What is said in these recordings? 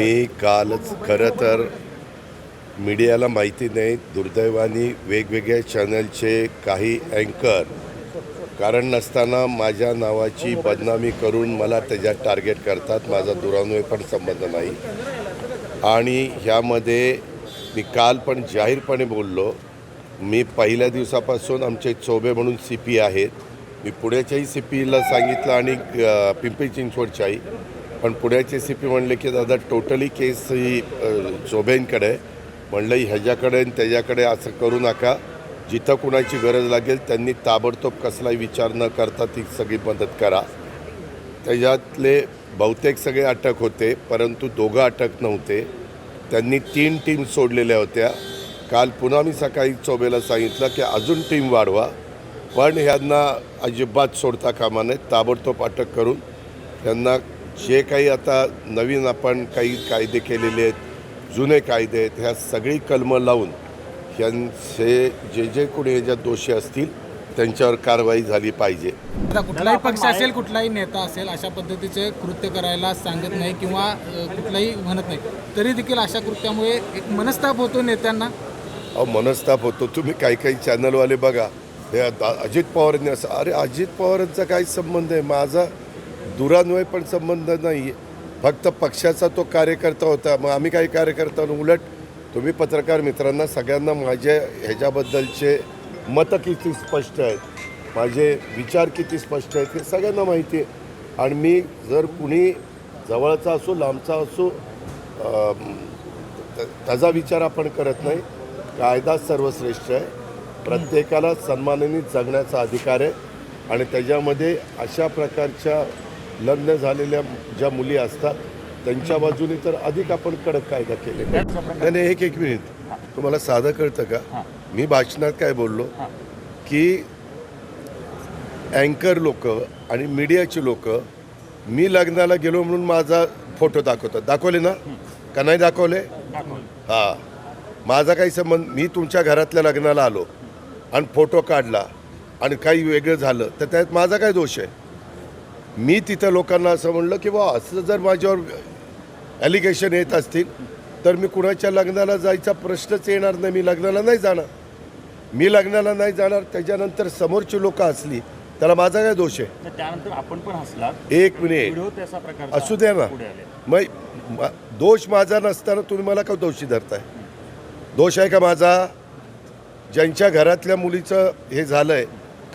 मी कालच खरं तर मीडियाला माहिती नाही दुर्दैवाने वेगवेगळ्या चॅनलचे काही अँकर कारण नसताना माझ्या नावाची बदनामी करून मला त्याच्यात टार्गेट करतात. माझा दुरान्वय पण संबंध नाही. आणि ह्यामध्ये मी काल पण जाहीरपणे बोललो मी पहिल्या दिवसापासून आमचे चोबे म्हणून सी पी आहेत. मी पुण्याच्याही सी पीला सांगितलं आणि पिंपरी चिंचवडच्याही. पण पुण्याचे सी पी म्हणले की दादा टोटली केस ही अ, चोबेंकडे आहे. म्हणलं ह्याच्याकडे आणि त्याच्याकडे असं करू नका. जिथं कुणाची गरज लागेल त्यांनी ताबडतोब कसलाही विचार न करता ती सगळी मदत करा. त्याच्यातले बहुतेक सगळे अटक होते परंतु दोघं अटक नव्हते. त्यांनी तीन टीम सोडलेल्या होत्या. काल पुन्हा मी सकाळी चोबेला सांगितलं की अजून टीम वाढवा. पण ह्यांना अजिबात सोडता कामा नये ताबडतोब अटक करून त्यांना जे काही आता नवीन आपण काही कायदे केलेले आहेत जुने कायदे आहेत ह्या सगळी कलमं लावून ह्यांचे जे जे कोणी ह्याच्यात दोषी असतील त्यांच्यावर कारवाई झाली पाहिजे. आता कुठलाही पक्ष असेल कुठलाही नेता असेल अशा पद्धतीचे कृत्य करायला सांगत नाही किंवा अ, कुठलाही म्हणत नाही. तरी देखील अशा कृत्यामुळे एक मनस्ताप होतो नेत्यांना? अहो मनस्ताप होतो. तुम्ही काही काही चॅनलवाले बघा. हे आता अजित पवारांनी असं अरे अजित पवारांचा काय संबंध आहे? माझा दुरान्वय पण संबंध नाही. आहे फक्त पक्षाचा तो कार्यकर्ता होता. मग आम्ही काही कार्यकर्ता उलट तुम्ही पत्रकार मित्रांना सगळ्यांना माझ्या ह्याच्याबद्दलचे मतं किती स्पष्ट आहेत माझे विचार किती स्पष्ट आहेत हे सगळ्यांना माहिती आहे. आणि मी जर कुणी जवळचा असो लांबचा असो त्याचा विचार आपण करत नाही. कायदा सर्वश्रेष्ठ आहे. प्रत्येकाला सन्मानाने जगण्याचा अधिकार आहे. आणि त्याच्यामध्ये अशा प्रकारच्या लग्न झालेल्या ज्या मुली असतात त्यांच्या बाजूने तर अधिक आपण कडक कायदा केले नाही नाही, एक एक मिनिट. तुम्हाला साधं कळतं का? मी भाषणात काय बोललो? की अँकर लोक आणि मीडियाची लोक मी लग्नाला गेलो म्हणून माझा फोटो दाखवतात. दाखवले ना? का नाही दाखवले. हां. माझा काही संबंध मी तुमच्या घरातल्या लग्नाला आलो आणि फोटो काढला आणि काही वेगळं झालं तर त्यात माझा काय दोष आहे? मी तिथं लोकांना असं म्हणलं की बा असं जर माझ्यावर ॲलिगेशन येत असतील तर मी कुणाच्या लग्नाला जायचा प्रश्नच येणार नाही. मी लग्नाला नाही जाणार. मी लग्नाला नाही जाणार. त्याच्यानंतर समोरची लोक असली त्याला माझा काय दोष आहे? तर त्यानंतर आपण पण हसलात. एक मिनिट. असू द्या ना. मग मा- दोष माझा नसताना तुम्ही मला का दोषी धरताय? दोष आहे का माझा? ज्यांच्या घरातल्या मुलीचं हे झालंय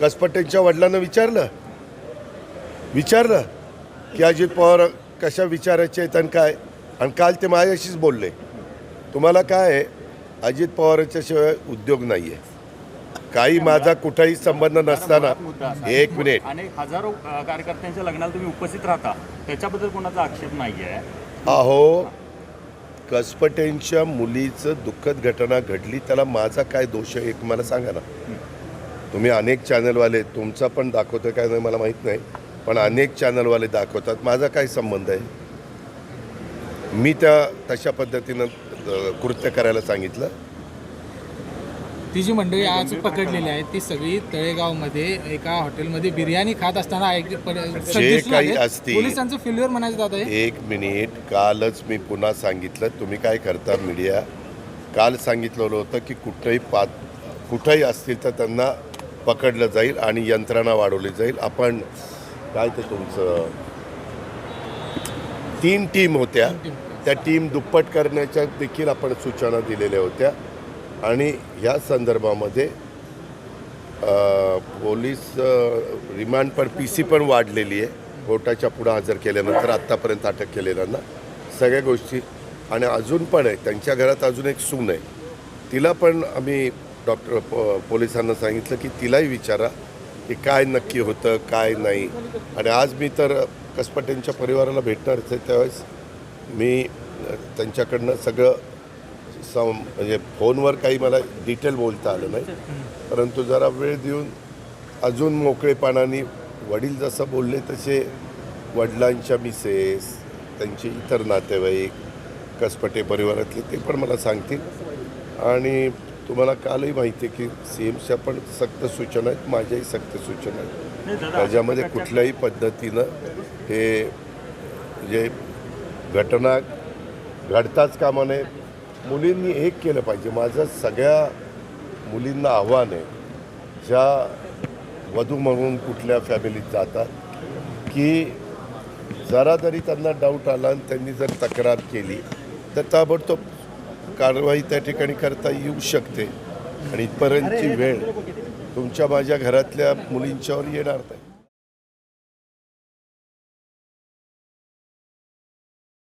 कसपटेंच्या वडिलांना विचारलं? विचारलं की अजित पवार कशा विचारायचे आहेत आणि काय? आणि काल ते माझ्याशीच बोलले. तुम्हाला काय आहे? अजित पवारांच्या शिवाय उद्योग नाही आहे काही माझा कुठाही संबंध नसताना. एक मिनिट. अनेक हजारो कार्यकर्त्यांच्या लग्नाला तुम्ही उपस्थित राहता. त्याच्याबद्दल कोणाचा आक्षेप नाहीये? अहो कसपटेंच्या मुलीचं दुःखद घटना घडली त्याला माझा काय दोष आहे एक मला सांगा ना. तुम्ही अनेक चॅनलवाले तुमचा पण दाखवतो काय नाही मला माहीत नाही. पण अनेक चॅनलवाले दाखवतात. माझा काय संबंध आहे? मी त्या तशा पद्धतीनं कृत्य करायला सांगितलं. ती जी मंडळी आज पकडलेली आहे ती सगळी तळेगावमध्ये एका हॉटेलमध्ये बिर्याणी खात असताना दिसलं काही. असतील- पोलिसांचं फेल्युअर म्हणायचं जात आहे एक मिनिट. कालच मी पुन्हा सांगितलं. तुम्ही काय करता मीडिया? काल सांगितलेलं होतं की कुठंही पात कुठंही असतील तर त्यांना पकडलं जाईल आणि यंत्रणा वाढवली जाईल. आपण काय ते तुमचं? तीन टीम होत्या. त्या टीम दुप्पट करण्याच्या देखील आपण सूचना दिलेल्या होत्या. आणि ह्या संदर्भामध्ये पोलीस रिमांड पण पी सी पण वाढलेली आहे. कोर्टाच्या पुढं हजर केल्यानंतर आत्तापर्यंत अटक केलेल्यांना सगळ्या गोष्टी. आणि अजून पण आहे त्यांच्या घरात अजून एक सून आहे. तिला पण आम्ही डॉक्टर पोलिसांना सांगितलं की तिलाही विचारा. की काय नक्की होतं काय नाही. आणि आज मी तर कसपटेंच्या परिवाराला भेटणार आहे त्यावेळेस. मी त्यांच्याकडनं सगळं सम म्हणजे फोनवर काही मला डिटेल बोलता आलं नाही. परंतु जरा वेळ देऊन अजून मोकळेपणाने वडील जसं बोलले तसे वडिलांच्या मिसेस त्यांचे इतर नातेवाईक कसपटे परिवारातले ते पण मला सांगतील. आणि तुम्हाला कालही माहिती आहे की सी एमच्या पण सक्त सूचना आहेत माझ्याही सक्त सूचना आहेत. त्याच्यामध्ये कुठल्याही पद्धतीनं हे म्हणजे घटना घडताच कामा नये. मुलींनी एक केलं पाहिजे. माझं सगळ्या मुलींना आव्हान आहे ज्या वधू म्हणून कुठल्या फॅमिलीत जातात की जरा जरी त्यांना डाऊट आला आणि त्यांनी जर तक्रार केली तर ताबडतोब कारवाई त्या ठिकाणी करता येऊ शकते. आणि इथपर्यंतची वेळ तुमच्या माझ्या घरातल्या मुलींच्यावर येणार नाही.